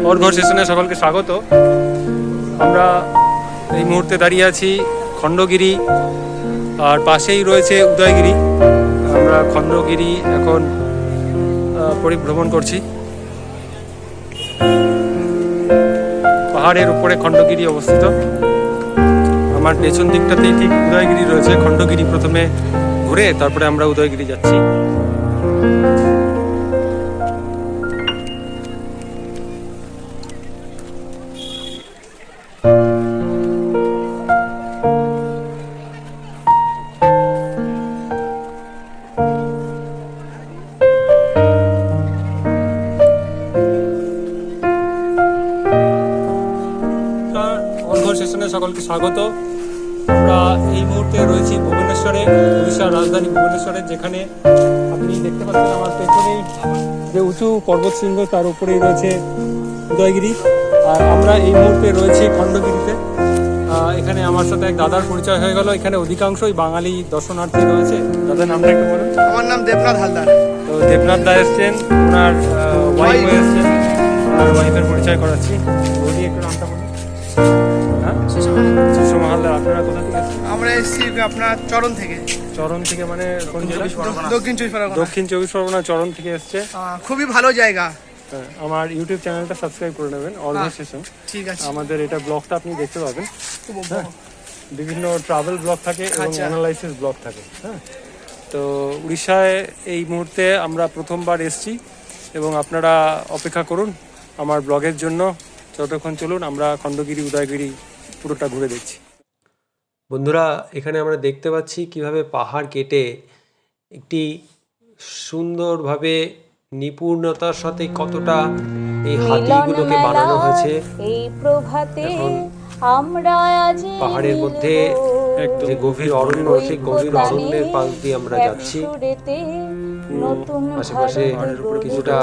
নমস্কার অর্ঘর সেশনে সকলকে স্বাগত। আমরা এই মুহূর্তে দাঁড়িয়ে আছি খণ্ডগিরি, আর পাশেই রয়েছে উদয়গিরি। আমরা খণ্ডগিরি এখন পরিভ্রমণ করছি। পাহাড়ের উপরে খণ্ডগিরি অবস্থিত। আমার পেছন দিকটাতেই ঠিক উদয়গিরি রয়েছে। খণ্ডগিরি প্রথমে ঘুরে তারপরে আমরা উদয়গিরি যাচ্ছি। সকলকে স্বাগত। আমরা এই মুহূর্তে রয়েছি ভুবনেশ্বরে উড়িষ্যার রাজধানী ভুবনেশ্বরে যেখানে আপনি দেখতে পাচ্ছেন আমার পেছনেই যে উঁচু পর্বত শৃঙ্গ তার উপরেই রয়েছে উদয়গিরি। আর আমরা এই মুহূর্তে রয়েছি খণ্ডগিরিতে। এখানে আমার সাথে এক দাদার পরিচয় হয়ে গেল। এখানে অধিকাংশই বাঙালি দর্শনার্থী রয়েছে। দাদার নামটা একটু বলুন। আমার নাম দেবনাথ হালদার। তো দেবনাথ দা এসছেন ওনার ওয়াইফ এসছেন আর ওয়াইফের পরিচয় করাচ্ছি। বলি একটু নামটা বলুন। আপনারা কোথা থেকে এসেছেন আমরা এসেছি আপনার চরণ থেকে। চরণ থেকে মানে কোন জেলা? দক্ষিণ চব্বিশ পরগনা। দক্ষিণ চব্বিশ পরগনা। চরণ থেকে এসছে। খুবই ভালো জায়গা। হ্যাঁ, আমার ইউটিউব চ্যানেলটা সাবস্ক্রাইব করে নেবেন অর্গানাইজেশন ঠিক আছে। আমাদের এটা ব্লগটা আপনি দেখতে পাবেন। হ্যাঁ বিভিন্ন ট্রাভেল ব্লগ থাকে এবং আচ্ছা। অ্যানালাইসিস ব্লগ থাকে। হ্যাঁ তো উড়িষ্যায় এই মুহূর্তে আমরা প্রথমবার এসছি এবং আপনারা অপেক্ষা করুন আমার ব্লগের জন্য। যতক্ষণ চলুন আমরা খণ্ডগিরি উদয়গিরি পুরোটা ঘুরে দেখছি। বন্ধুরা এখানে আমরা দেখতে পাচ্ছি কীভাবে পাহাড় কেটে একটি সুন্দরভাবে নিপুণতার সাথে কতটা এই হাতিগুলোকে বানানো হয়েছে। এই প্রভাতে আমরা আজ পাহাড়ের মধ্যে যে গভীর অরণ্য সেই গভীর অরণ্যের পাশ দিয়ে আমরা যাচ্ছি। নতুন আশেপাশে কিছুটা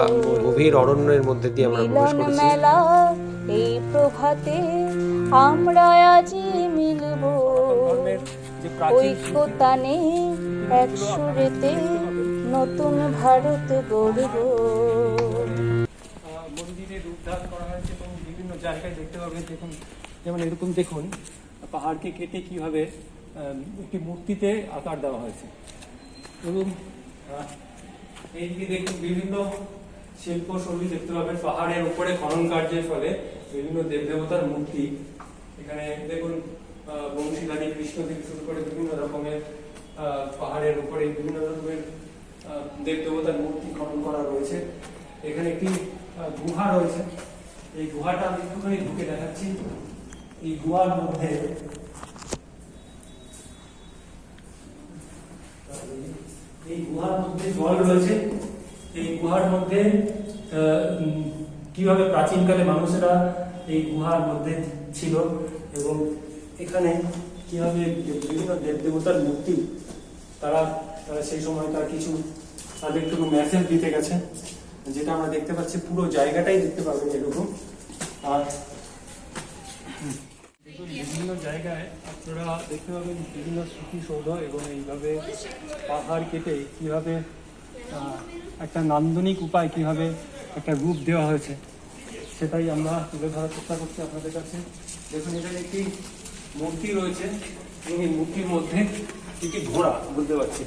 গভীর অরণ্যের মধ্যে দিয়ে আমরা প্রবেশ করেছি। এই প্রভাতে আমরা আজি মিলব। ঐক্যতানে এক সুরেতে নতুন ভারত গড়ব। আহ, মন্দিরের করা হয়েছে এবং বিভিন্ন জায়গায় দেখতে পাবেন দেখুন যেমন এরকম দেখুন পাহাড়কে কেটে কীভাবে একটি মূর্তিতে আকার দেওয়া হয়েছে। এবং এইদিকে দেখুন বিভিন্ন শিল্প শৈলী দেখতে পাবেন। পাহাড়ের উপরে খনন কার্যের ফলে বিভিন্ন দেবদেবতার মূর্তি। এখানে দেখুন বংশীধারী কৃষ্ণ থেকে শুরু করে বিভিন্ন রকমের পাহাড়ের উপরে বিভিন্ন রকমের দেবদেবতার মূর্তি খনন করা রয়েছে। এখানে একটি গুহা রয়েছে। এই গুহাটা আমি একটুখানি ঢুকে দেখাচ্ছি। এই গুহার মধ্যে এই গুহার মধ্যে জল রয়েছে। এই গুহার মধ্যে কীভাবে প্রাচীনকালে মানুষেরা এই গুহার মধ্যে ছিল এবং এখানে কীভাবে বিভিন্ন দেবদেবতার মূর্তি, তারা সেই সময় তার কিছু, তাদের একটু মেসেজ দিতে গেছে, যেটা আমরা দেখতে পাচ্ছি, পুরো জায়গাটাই দেখতে পাবেন এরকম। আর বিভিন্ন জায়গায় আপনারা দেখতে পাবেন বিভিন্ন স্মৃতিসৌধ এবং এইভাবে পাহাড় কেটে কীভাবে একটা নান্দনিক উপায় কীভাবে একটা রূপ দেওয়া হয়েছে, সেটাই আমরা তুলে ধরার চেষ্টা করছি আপনাদের কাছে। দেখুন, এখানে একটি মূর্তি রয়েছে। এবং এই মূর্তির মধ্যে একটি ঘোড়া, বুঝতে পারছি।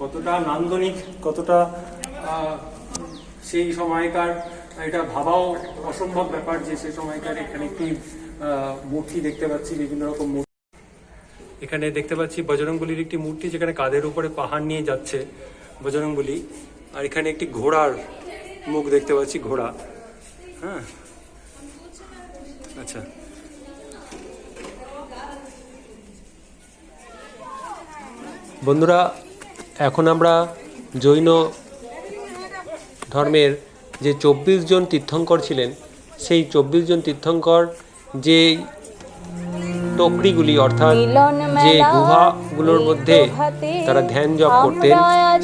কতটা নান্দনিক, কতটা সেই সময়কার এটা ভাবাও অসম্ভব ব্যাপার যে সেই সময়কার এখানে একটি মূর্তি দেখতে পাচ্ছি, বিভিন্ন রকম মূর্তি। এখানে দেখতে পাচ্ছি বজরংবলির একটি মূর্তি, যেখানে কাঁধের উপরে পাহাড় নিয়ে যাচ্ছে বজরংবলী। আর এখানে একটি ঘোড়ার মুখ দেখতে পাচ্ছি, ঘোড়া হ্যাঁ আচ্ছা বন্ধুরা, এখন আমরা জৈন ধর্মের যে চব্বিশ জন তীর্থঙ্কর ছিলেন, সেই চব্বিশ জন তীর্থঙ্কর যে টকরিগুলি, অর্থাৎ যে গুহাগুলোর মধ্যে তারা ধ্যান জপ করতেন,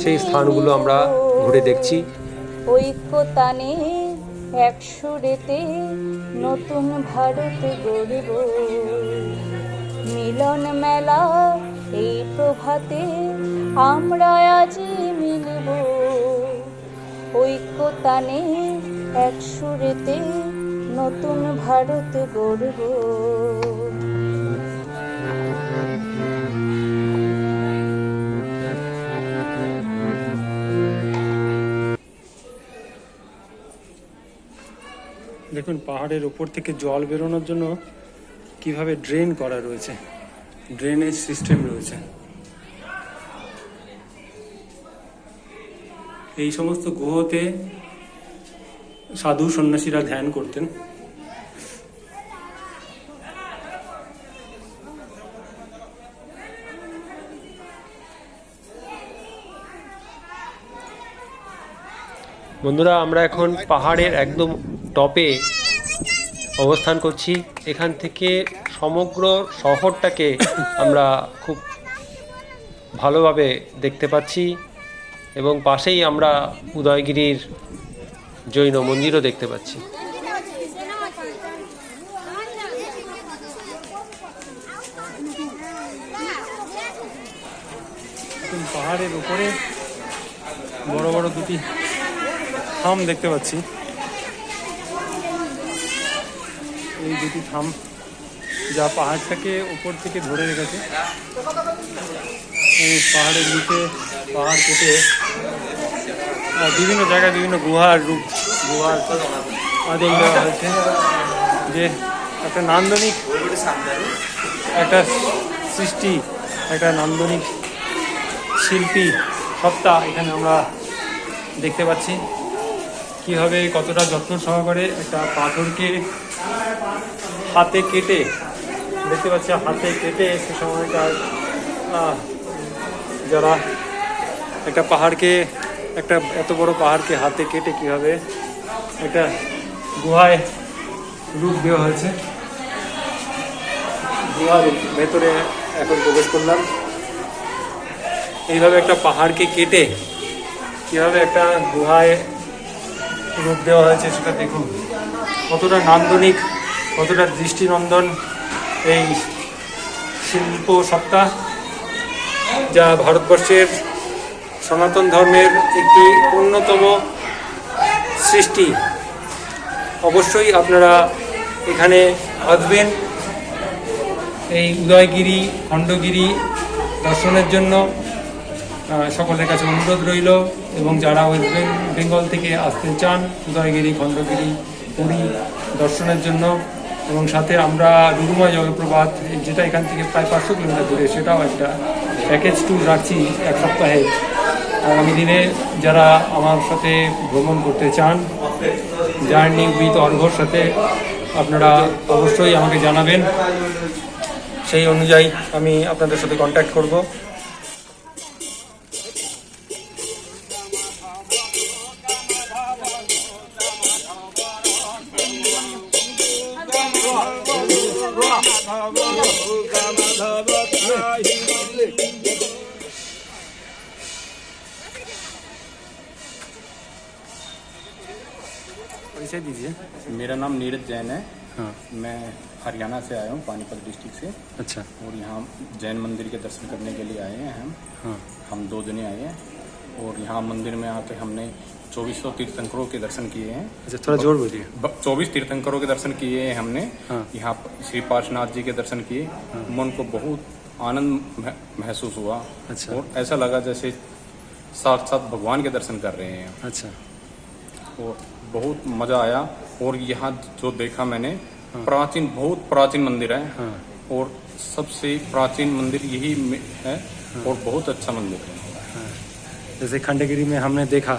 সেই স্থানগুলো আমরা। ঘুরে দেখছি। ঐক্যতানে এক সুরেতে নতুন ভারত গড়ব। মিলন মেলা এই প্রভাতে আমরা আজ মিলব। ঐক্যতানে এক সুরেতে নতুন ভারত গড়ব। দেখুন, পাহাড়ের ওপর থেকে জল বেরোনোর জন্য কীভাবে ড্রেন করা রয়েছে, ড্রেনেজ সিস্টেম রয়েছে। এই সমস্ত গুহতে সাধু সন্ন্যাসীরা ধ্যান করতেন। বন্ধুরা, আমরা এখন পাহাড়ের একদম টপে অবস্থান করছি। এখান থেকে সমগ্র শহরটাকে আমরা খুব ভালোভাবে দেখতে পাচ্ছি এবং পাশেই আমরা উদয়গিরির জৈন মন্দিরও দেখতে পাচ্ছি। পাহাড়ের উপরে বড় বড় দুটি থাম দেখতে পাচ্ছি। এই দুটি থাম যা পাহাড়টাকে উপর থেকে ধরে রেখেছে। এই পাহাড়ের নিচে পাহাড় কেটে বিভিন্ন জায়গায় বিভিন্ন গুহার রূপ, গুহার আদিম দেওয়া হয়েছে। যে একটা নান্দনিক একটা সৃষ্টি, একটা নান্দনিক শিল্পী সত্তা এখানে আমরা দেখতে পাচ্ছি। কীভাবে কতটা যত্ন সহকারে একটা পাথরকে হাতে কেটে দেখতে পাচ্ছি হাতে কেটে সে আহ, যারা একটা পাহাড়কে একটা এত বড় পাহাড়কে হাতে কেটে কীভাবে একটা গুহায় রূপ দেওয়া হয়েছে। গুহার ভেতরে এখন প্রবেশ করলাম। এইভাবে একটা পাহাড়কে কেটে কীভাবে একটা গুহায় রূপ দেওয়া হয়েছে, সেটা দেখুন। কতটা নান্দনিক, কতটা দৃষ্টিনন্দন এই শিল্প সত্তা যা ভারতবর্ষের সনাতন ধর্মের একটি অন্যতম সৃষ্টি। অবশ্যই আপনারা এখানে আসবেন এই উদয়গিরি, খণ্ডগিরি দর্শনের জন্য। সকলের কাছে অনুরোধ রইল এবং যারা ওয়েস্ট বেঙ্গল থেকে আসতে চান, উদয়গিরি খণ্ডগিরি পুরী দর্শনের জন্য, এবং সাথে আমরা রুরুমা জলপ্রপাত, যেটা এখান থেকে প্রায় পাঁচশো কিলোমিটার দূরে, সেটাও একটা প্যাকেজ ট্যুর রাখছি এক সপ্তাহে। আগামী দিনে যারা আমার সাথে ভ্রমণ করতে চান, জার্নি উইথ অর্ঘর সাথে আপনারা অবশ্যই আমাকে জানাবেন। সেই অনুযায়ী আমি আপনাদের সাথে কন্ট্যাক্ট করব। परिचय दीजिए। मेरा नाम नीरज जैन है। हाँ। मैं हरियाणा से आया हूँ पानीपत डिस्ट्रिक्ट से। अच्छा। और यहाँ जैन मंदिर के दर्शन करने के लिए आए हैं हम। हाँ। हम दो जने आए हैं। और यहाँ मंदिर में आके हमने चौबीसों तीर्थंकरों के दर्शन किए हैं। अच्छा थोड़ा ज़ोर बोलिए। चौबीस तीर्थंकरों के दर्शन किए हैं हमने। हाँ। यहाँ श्री पार्श्वनाथ जी के दर्शन किए। हाँ। मन को बहुत आनंद महसूस हुआ। अच्छा। और ऐसा लगा जैसे साक्षात भगवान के दर्शन कर रहे हैं। अच्छा। और बहुत मज़ा आया। और यहाँ जो देखा मैंने हाँ। प्राचीन बहुत प्राचीन मंदिर है। हाँ। और सबसे प्राचीन मंदिर यही में है। और बहुत अच्छा मंदिर है। जैसे खंडगिरी में हमने देखा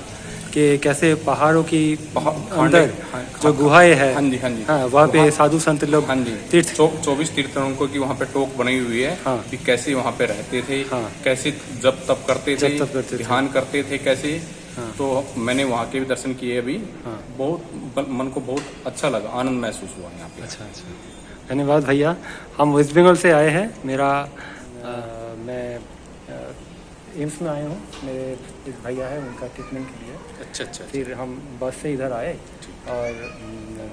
कि कैसे पहाड़ों की अंदर। हाँ, जो गुहाएँ है। हाँ जी हाँ जी। हाँ वहाँ पे साधु संत लोग हाँ जी। तीर्थ चौबीस तीर्थंकरों की वहाँ पे टोक बनी हुई है हाँ। कि कैसे वहाँ पे रहते थे हाँ। कैसे जब तप करते थे जप तप करते ध्यान करते थे कैसे। हाँ। तो मैंने वहाँ के भी दर्शन किए अभी। हाँ। बहुत मन को बहुत अच्छा लगा आनंद महसूस हुआ यहाँ पे। अच्छा अच्छा। धन्यवाद भैया। हम वेस्ट बंगाल से आए हैं। मेरा मैं अ, एम्स में आए हूँ। मेरे एक भैया है उनका ट्रीटमेंट के लिए। अच्छा अच्छा फिर हम बस से इधर आए और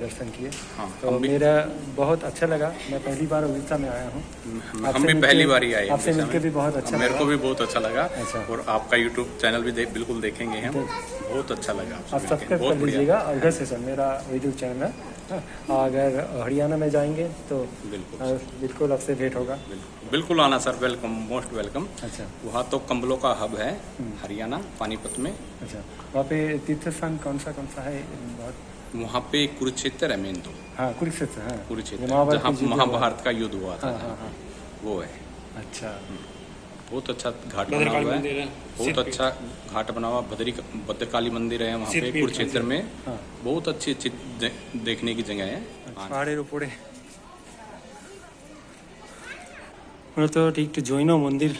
दर्शन किए। हाँ, तो मेरा बहुत अच्छा लगा। मैं पहली बार उड़ीसा में आया हूँ। हम भी पहली बार ही आए आपसे मिलकर भी बहुत अच्छा मेरे को भी बहुत अच्छा लगा। अच्छा। और आपका यूट्यूब चैनल भी बिल्कुल देखेंगे हम। बहुत अच्छा लगा आप सब्सक्राइब कर लीजिएगा। इधर से सर मेरा यूट्यूब चैनल है। हाँ, अगर हरियाणा में जाएँगे तो बिल्कुल। बिल्कुल आपसे भेंट होगा। बिल्कुल। आना सर वेलकम मोस्ट वेलकम अच्छा। वहाँ तो कम्बलों का हब है हरियाणा पानीपत में। अच्छा। वहाँ पे तीर्थ स्थान कौन सा कौन सा है? बहुत वहाँ पे कुरुक्षेत्र है मेन तो। हाँ कुरुक्षेत्र हाँ। कुरुक्षेत्र महाभारत की युद्ध हुआ। था। हाँ हाँ हाँ। वो है। अच्छा। बहुत अच्छा घाट बना हुआ है बहुत अच्छा घाट बना हुआ भद्री भद्रकाली मंदिर है वहाँ पे कुरुक्षेत्र में हाँ। बहुत अच्छी अच्छी दे- देखने की जगह है পাহাড়ের উপরে মূলত এটি একটি জৈন মন্দির